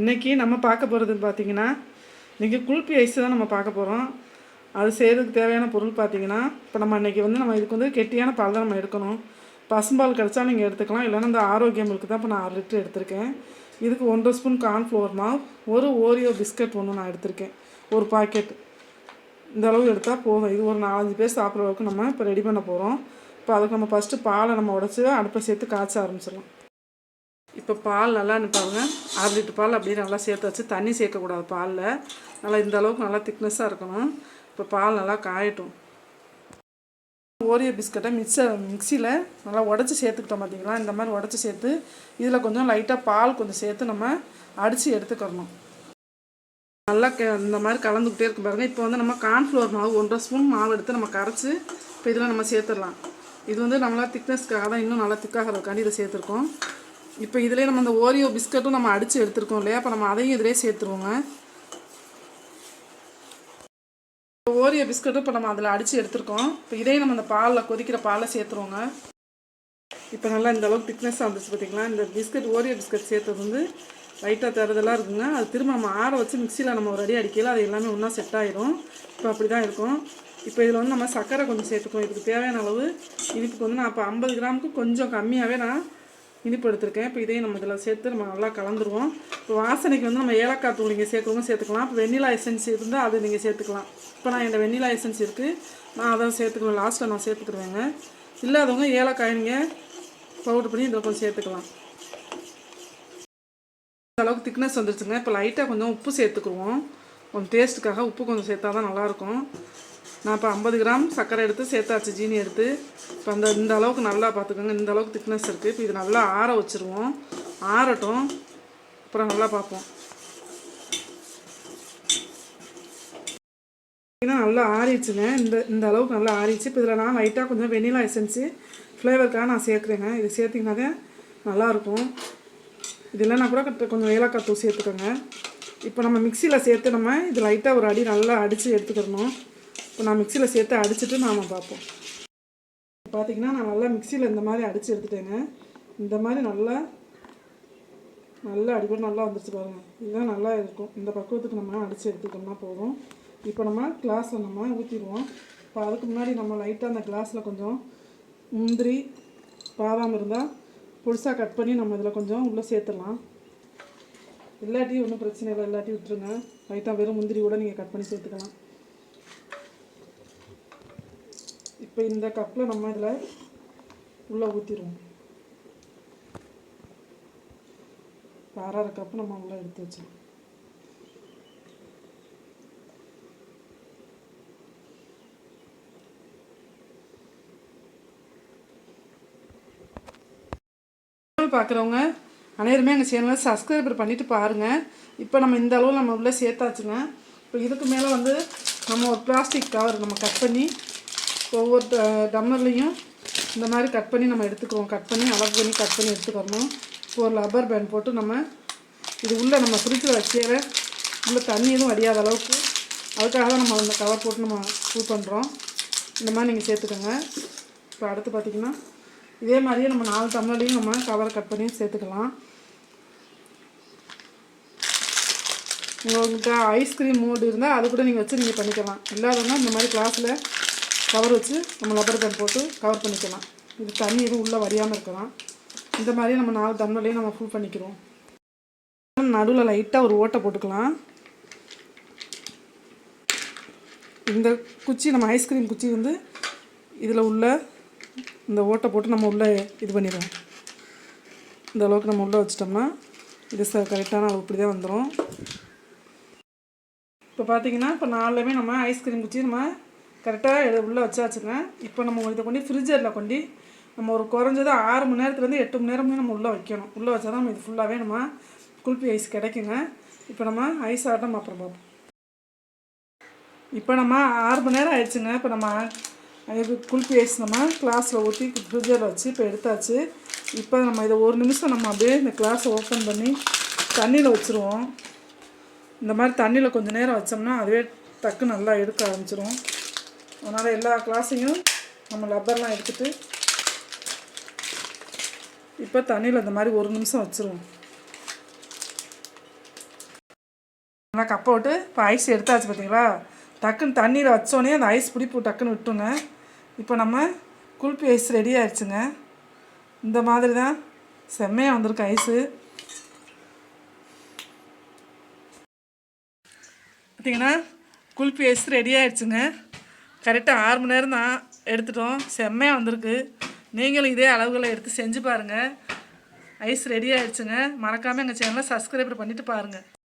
இன்றைக்கி நம்ம பார்க்க போகிறது பார்த்தீங்கன்னா இன்றைக்கி குல்பி ஐஸ் தான் நம்ம பார்க்க போகிறோம் அது செய்கிறதுக்கு தேவையான பொருள் பார்த்தீங்கன்னா இப்போ நம்ம இன்றைக்கி வந்து நம்ம இதுக்கு வந்து கெட்டியான பால் தான் நம்ம எடுக்கணும். பசும்பால் கிடச்சா நீங்கள் எடுத்துக்கலாம். இல்லைன்னா இந்த ஆரோக்கியம் மில்க் தான் இப்போ நான் ஆறு லிட்டர் எடுத்திருக்கேன். இதுக்கு ஒன்றரை ஸ்பூன் கார்ன்ஃப்ளவர் மாவு ஒரு ஓரியோ பிஸ்கட் ஒன்று நான் எடுத்திருக்கேன். ஒரு பாக்கெட். இந்த அளவு எடுத்தால் போதும். இது ஒரு நாலஞ்சு பேர் சாப்பிட்ற அளவுக்கு நம்ம இப்போ ரெடி பண்ண போகிறோம் இப்போ அதுக்கு நம்ம ஃபஸ்ட்டு பாலை நம்ம உடச்சி அடுப்பை சேர்த்து காய்ச்ச ஆரம்பிச்சிடலாம். இப்போ பால் நல்லா பாருங்க ஆறு லிட்டர் பால் அப்படியே நல்லா சேர்த்து வச்சு தண்ணி சேர்க்கக்கூடாது பாலில். நல்லா இந்த அளவுக்கு நல்லா திக்னஸாக இருக்கணும். இப்போ பால் நல்லா காயட்டும். ஓரியோ பிஸ்கட்டை மிக்சர் மிக்சியில் நல்லா உடச்சி சேர்த்துக்கிட்டோம் பார்த்தீங்களா இந்த மாதிரி உடச்சி சேர்த்து இதில் கொஞ்சம் லைட்டாக பால் கொஞ்சம் சேர்த்து நம்ம அடித்து எடுத்துக்கிறணும். நல்லா க இந்த மாதிரி கலந்துக்கிட்டே இருக்கும் பாருங்கள் இப்போ வந்து நம்ம கார்ன்ஃப்ளவர் மாவு ஒன்றரை ஸ்பூன் மாவு எடுத்து நம்ம கரைச்சி இப்போ இதில் நம்ம சேர்த்துடலாம். இது வந்து நம்மளா திக்னஸ்க்காக தான் இன்னும் நல்லா திக்காகிறதுக்காண்டி இதை சேர்த்துருக்கோம். இப்போ இதிலே நம்ம அந்த ஓரியோ பிஸ்கட்டும் நம்ம அடித்து எடுத்துருக்கோம் இல்லையா? அப்போ நம்ம அதையும் இதிலே சேர்த்துருவோங்க. ஓரியோ பிஸ்கட்டும் இப்போ நம்ம அதில் அடித்து எடுத்துருக்கோம். இப்போ இதையும் நம்ம அந்த பாலில் கொதிக்கிற பாலில் சேர்த்துருவோங்க. இப்போ நல்லா இந்த அளவுக்கு திக்னஸாக வந்துச்சு பார்த்தீங்களா இந்த பிஸ்கட் ஓரியோ பிஸ்கட் சேர்த்தது வந்து லைட்டாக தரதெல்லாம் இருக்குங்க. அது திரும்ப நம்ம ஆற வச்சு மிக்சியில் நம்ம ஒரு அடி அடிக்கல அது எல்லாமே ஒன்றா செட் ஆகிடும் இப்போ அப்படி தான் இருக்கும். இப்போ இதில் வந்து நம்ம சர்க்கரை கொஞ்சம் சேர்த்துக்கோம் இதுக்கு தேவையான அளவு. இனிப்புக்கு வந்து நான் இப்போ ஐம்பது கிராமுக்கு கொஞ்சம் கம்மியாகவே நான் இனிப்பு எடுத்திருக்கேன் இப்போ இதையும் நம்ம இதில் சேர்த்து நம்ம நல்லா கலந்துருவோம். இப்போ வாசனைக்கு வந்து நம்ம ஏலக்காய் தூள் நீங்கள் சேர்க்கறவங்க சேர்த்துக்கலாம். இப்போ வெண்ணிலா எசன்ஸ் இருந்தால் அது நீங்கள் சேர்த்துக்கலாம். இப்போ நான் இந்த வெண்ணிலா எசன்ஸ் இருக்குது நான் அதை சேர்த்துக்குவேன் லாஸ்ட்டில் நான் சேர்த்துக்கிடுவேங்க இல்லாதவங்க ஏலக்காய் நீங்கள் பவுடர் பண்ணி இதில் கொஞ்சம் சேர்த்துக்கலாம். அளவுக்கு திக்னஸ் வந்துருச்சுங்க. இப்போ லைட்டாக கொஞ்சம் உப்பு சேர்த்துக்குருவோம். கொஞ்சம் டேஸ்ட்டுக்காக உப்பு கொஞ்சம் சேர்த்தா தான் நல்லாயிருக்கும் நான் இப்போ ஐம்பது கிராம் சர்க்கரை எடுத்து சேர்த்தாச்சு ஜீனி எடுத்து. இப்போ அந்த இந்த அளவுக்கு நல்லா பார்த்துக்கோங்க. இந்த அளவுக்கு திக்னஸ் இருக்குது இப்போ இது நல்லா ஆற வச்சுருவோம். ஆறட்டும். அப்புறம் நல்லா பார்ப்போம். நல்லா ஆறிடுச்சுங்க. இந்த இந்த அளவுக்கு நல்லா ஆறிடுச்சு. இப்போ இதில் நான் லைட்டாக கொஞ்சம் வெண்ணிலா எசன்ஸு ஃப்ளேவருக்காக நான் சேர்க்குறேங்க. இது சேர்த்திங்கனாக்க நல்லாயிருக்கும் இது நான் கூட கொஞ்சம் ஏலக்காய் தூள் சேர்த்துக்கோங்க. இப்போ நம்ம மிக்சியில் சேர்த்து நம்ம இது லைட்டாக ஒரு அடி நல்லா அடித்து எடுத்துக்கிறணும். இப்போ நான் மிக்சியில் சேர்த்து அடிச்சுட்டு நாம் பார்ப்போம். பார்த்தீங்கன்னா நான் நல்லா மிக்சியில் இந்த மாதிரி அடித்து எடுத்துட்டேங்க. இந்த மாதிரி நல்லா நல்லா அடிப்படை நல்லா வந்துருச்சு பாருங்கள் இதுதான் நல்லா இருக்கும். இந்த பக்குவத்துக்கு நம்ம அடித்து எடுத்துக்கிட்டோம்னா போதும். இப்போ நம்ம கிளாஸில் நம்ம ஊற்றிடுவோம் இப்போ அதுக்கு முன்னாடி நம்ம லைட்டாக அந்த கிளாஸில் கொஞ்சம் முந்திரி பாதாம் இருந்தால் புதுசாக கட் பண்ணி நம்ம இதில் கொஞ்சம் உள்ளே சேர்த்துடலாம். இல்லாட்டி ஒன்றும் பிரச்சனை இல்லை. இல்லாட்டி விட்டுருங்க. லைட்டாக வெறும் முந்திரி கூட நீங்கள் கட் பண்ணி சேர்த்துக்கலாம். இப்போ இந்த கப்பில் நம்ம இதில் உள்ளே ஊற்றிடுவோம் அரை அரை கப்பு நம்ம உள்ளே எடுத்து வச்சோம் பார்க்குறவங்க அனைவருமே எங்கள் சேனலை சப்ஸ்கிரைபர் பண்ணிவிட்டு பாருங்கள் இப்போ நம்ம இந்த அளவு நம்ம உள்ளே சேர்த்தாச்சுங்க. இப்போ இதுக்கு மேலே வந்து நம்ம ஒரு பிளாஸ்டிக் கவர் நம்ம கட் பண்ணி ஒவ்வொரு டம்மர்லேயும் டம்ளர்லேயும் இந்த மாதிரி கட் பண்ணி நம்ம எடுத்துக்குவோம். கட் பண்ணி அளவு பண்ணி கட் பண்ணி எடுத்துக்கணும். இப்போ ஒரு லப்பர் பேண்ட் போட்டு நம்ம இது உள்ளே நம்ம ஃப்ரிட்ஜில் வைக்கிற உள்ளே தண்ணி எதுவும் வடியாத அளவுக்கு அதுக்காக தான் நம்ம அந்த கவர் போட்டு நம்ம ஃபுல் பண்ணுறோம் இந்த மாதிரி நீங்கள் சேர்த்துக்கோங்க. இப்போ அடுத்து பார்த்திங்கன்னா இதே மாதிரியே நம்ம நாலு டம்ளர்லையும் நம்ம கவரை கட் பண்ணி சேர்த்துக்கலாம். உங்கள்கிட்ட ஐஸ்கிரீம் மூடு இருந்தால் அது கூட நீங்கள் வச்சு நீங்கள் பண்ணிக்கலாம். இல்லாதவங்க இந்த மாதிரி கிளாஸில் கவர் வச்சு நம்ம லப்பர் பேண்ட் போட்டு கவர் பண்ணிக்கலாம். இது தண்ணி எதுவும் உள்ளே வரியாமல் இருக்கலாம். இந்த மாதிரி நம்ம நாலு டம்ளர்லேயும் நம்ம ஃபுல் பண்ணிக்கிறோம். நடுவில் லைட்டாக ஒரு ஓட்டை போட்டுக்கலாம். இந்த குச்சி நம்ம ஐஸ்கிரீம் குச்சி வந்து இதில் உள்ள இந்த ஓட்டை போட்டு நம்ம உள்ளே இது பண்ணிடுவோம் இந்த அளவுக்கு நம்ம உள்ளே வச்சிட்டோம்னா இது ச கரெக்டான அளவு இப்படி தான் வந்துடும் இப்போ பார்த்தீங்கன்னா இப்போ நாலுமே நம்ம ஐஸ்கிரீம் குச்சி நம்ம கரெக்டாக இதை உள்ளே வச்சாச்சுங்க. இப்போ நம்ம இதை கொண்டு ஃப்ரிட்ஜரில் கொண்டு நம்ம ஒரு குறைஞ்சது ஆறு மணி நேரத்துலேருந்து எட்டு மணி நேரமே நம்ம உள்ளே வைக்கணும். உள்ளே வச்சா தான் நம்ம இது ஃபுல்லாகவே நம்ம குல்பி ஐஸ் கிடைக்குங்க. இப்போ நம்ம ஐஸ் ஆட்டம் அப்புறம் பார்ப்போம். இப்போ நம்ம ஆறு மணி நேரம் ஆயிடுச்சுங்க. இப்போ நம்ம இது குல்பி ஐஸ் நம்ம கிளாஸில் ஊற்றி ஃப்ரிட்ஜரில் வச்சு இப்போ எடுத்தாச்சு. இப்போ நம்ம இதை ஒரு நிமிஷம் நம்ம அப்படியே இந்த கிளாஸை ஓப்பன் பண்ணி தண்ணியில் வச்சுருவோம். இந்த மாதிரி தண்ணியில் கொஞ்சம் நேரம் வச்சோம்னா அதுவே டக்கு நல்லா எடுக்க ஆரம்பிச்சிடும் அதனால் எல்லா கிளாஸையும் நம்ம லப்பர்லாம் எடுத்துகிட்டு இப்போ தண்ணியில் இந்த மாதிரி ஒரு நிமிஷம் வச்சுருவோம். நல்லா கப்பை விட்டு இப்போ ஐஸ் எடுத்தாச்சு பார்த்தீங்களா டக்குன்னு தண்ணியில் வச்சோடனே அந்த ஐஸ் பிடிப்பு டக்குன்னு விட்டுங்க இப்போ நம்ம குல்பி ஐஸ் ரெடி ஆயிடுச்சுங்க. இந்த மாதிரி தான் செம்மையாக வந்திருக்கு ஐஸு பார்த்தீங்கன்னா குல்பி ஐஸ் ரெடி ஆயிடுச்சுங்க. கரெக்டாக ஆறு மணி நேரம் தான் எடுத்துட்டோம். செம்மையாக வந்திருக்கு. நீங்களும் இதே அளவுகளை எடுத்து செஞ்சு பாருங்கள் ஐஸ் ரெடி ஆயிடுச்சுங்க. மறக்காமல் எங்கள் சேனலை சப்ஸ்கிரைபர் பண்ணிவிட்டு பாருங்கள்